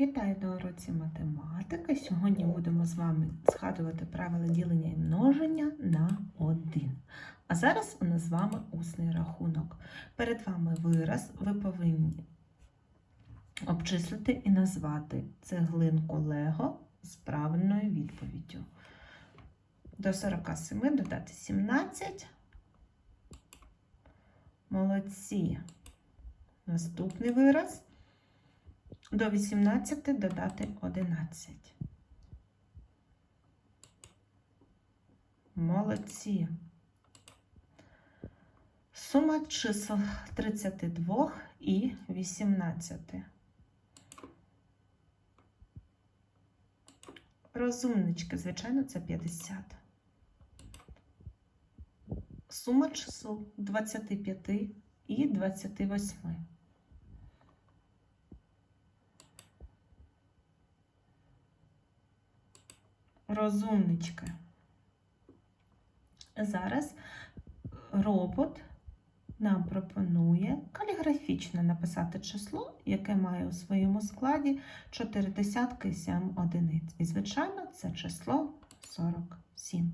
Вітаю на уроці математики. Сьогодні будемо з вами згадувати правила ділення і множення на 1. А зараз у нас з вами усний рахунок. Перед вами вираз, ви повинні обчислити і назвати цеглинку Лего з правильною відповіддю. До 47 додати 17. Молодці. Наступний вираз. До 18 додати 11. Молодці. Сума чисел 32 і 18. Розумнички, звичайно, це 50. Сума чисел 25 і 28. Розумнички. Зараз робот нам пропонує каліграфічно написати число, яке має у своєму складі 4 десятки і 7 одиниць. І, звичайно, це число 47.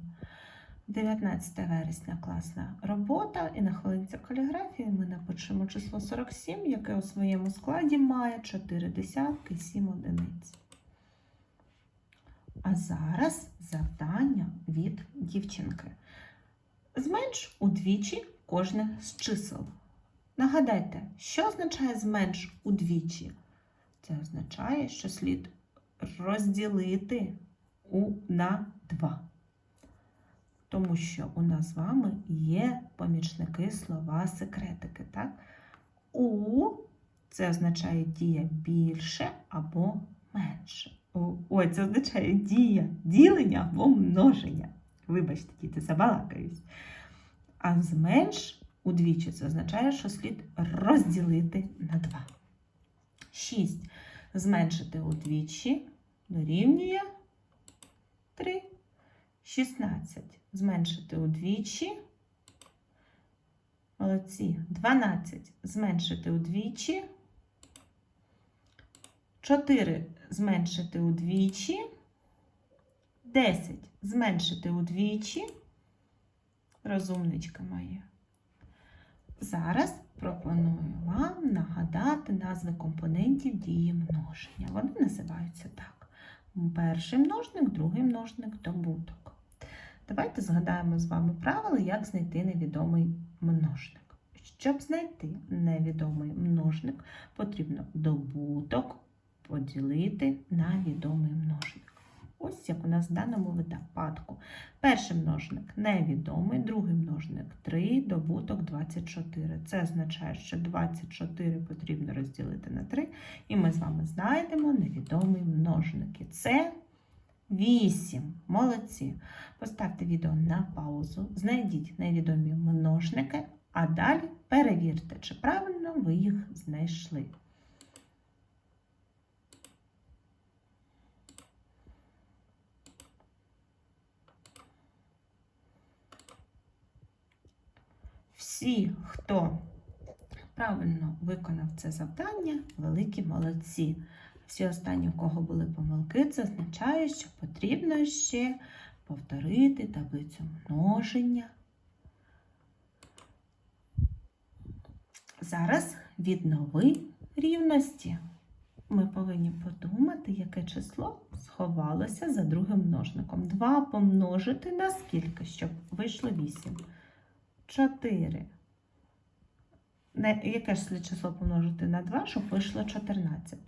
19 вересня класна робота, і на хвилинці каліграфії ми напишемо число 47, яке у своєму складі має 4 десятки 7 одиниць. А зараз завдання від дівчинки. Зменш удвічі кожне з чисел. Нагадайте, що означає зменш удвічі? Це означає, що слід розділити у на 2. Тому що у нас з вами є помічники слова секретики. Так? У це означає дія більше або менше. Ой, це означає дія ділення або множення. Вибачте, діти, забалакаюсь. А зменш удвічі це означає, що слід розділити на 2. 6. Зменшити удвічі дорівнює 3. 16. Зменшити удвічі. Молодці. 12. Зменшити удвічі. 4 зменшити удвічі, 10 зменшити удвічі, розумничка моя. Зараз пропоную вам нагадати назви компонентів дії множення. Вони називаються так: перший множник, другий множник, добуток. Давайте згадаємо з вами правила, як знайти невідомий множник. Щоб знайти невідомий множник, потрібно добуток поділити на відомий множник. Ось як у нас в даному випадку. Перший множник невідомий, другий множник 3, добуток 24. Це означає, що 24 потрібно розділити на 3, і ми з вами знайдемо невідомий множник. І це 8. Молодці. Поставте відео на паузу, знайдіть невідомі множники, а далі перевірте, чи правильно ви їх знайшли. Всі, хто правильно виконав це завдання, великі молодці. Всі останні, у кого були помилки, це означає, що потрібно ще повторити таблицю множення. Зараз віднови рівності. Ми повинні подумати, яке число сховалося за другим множником. 2 помножити на скільки, щоб вийшло 8. 4. Не, яке ж слід число помножити на 2, щоб вийшло 14?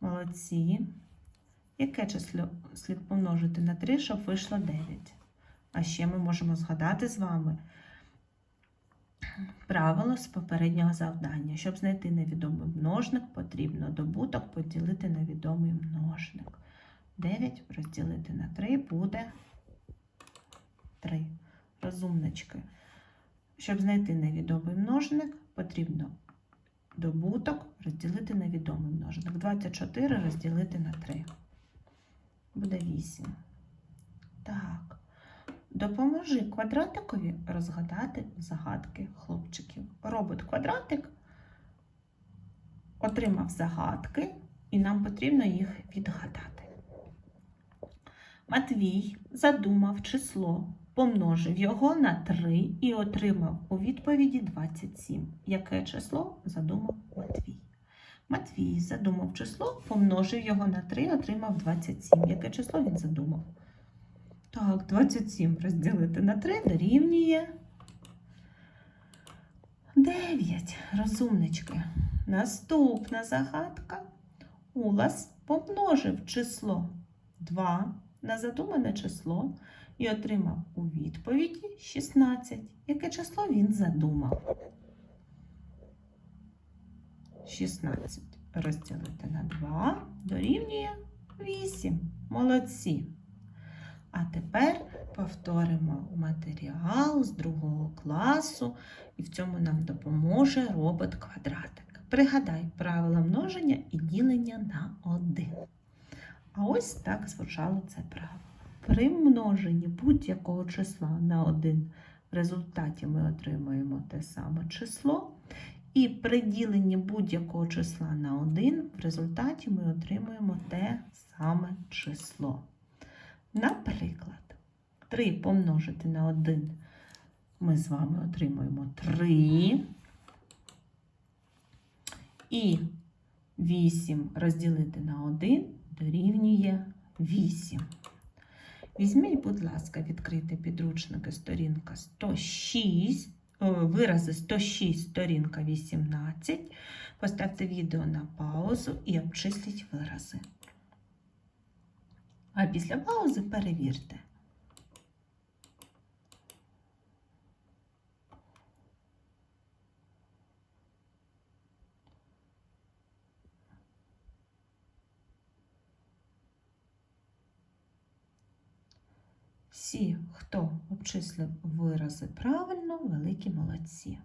Молодці. Яке число слід помножити на 3, щоб вийшло 9? А ще ми можемо згадати з вами правило з попереднього завдання. Щоб знайти невідомий множник, потрібно добуток поділити на відомий множник. 9 розділити на 3 буде 3 розумнички. Щоб знайти невідомий множник, потрібно добуток розділити на відомий множник. 24 розділити на 3. Буде 8. Так. Допоможи квадратикові розгадати загадки хлопчиків. Робот квадратик отримав загадки, і нам потрібно їх відгадати. Матвій задумав число, помножив його на 3 і отримав у відповіді 27. Яке число задумав Матвій? Матвій задумав число, помножив його на 3 отримав 27. Яке число він задумав? Так, 27 розділити на 3 дорівнює 9. Розумнички. Наступна загадка. Улас помножив число 2 на задумане число і отримав у відповіді 16. Яке число він задумав? 16 розділити на 2 дорівнює 8. Молодці. А тепер повторимо матеріал з другого класу, і в цьому нам допоможе робот-квадратик. Пригадай правила множення і ділення на 1. А ось так звучало це правило. При множенні будь-якого числа на 1 в результаті ми отримуємо те саме число. І при діленні будь-якого числа на 1 в результаті ми отримуємо те саме число. Наприклад, 3 помножити на 1 ми з вами отримуємо 3. І 8 розділити на 1 дорівнює 8. Візьміть, будь ласка, відкрийте підручники сторінка 106, вирази 106, сторінка 18. Поставте відео на паузу і обчисліть вирази. А після паузи перевірте. Всі, хто обчислив вирази правильно, великі молодці.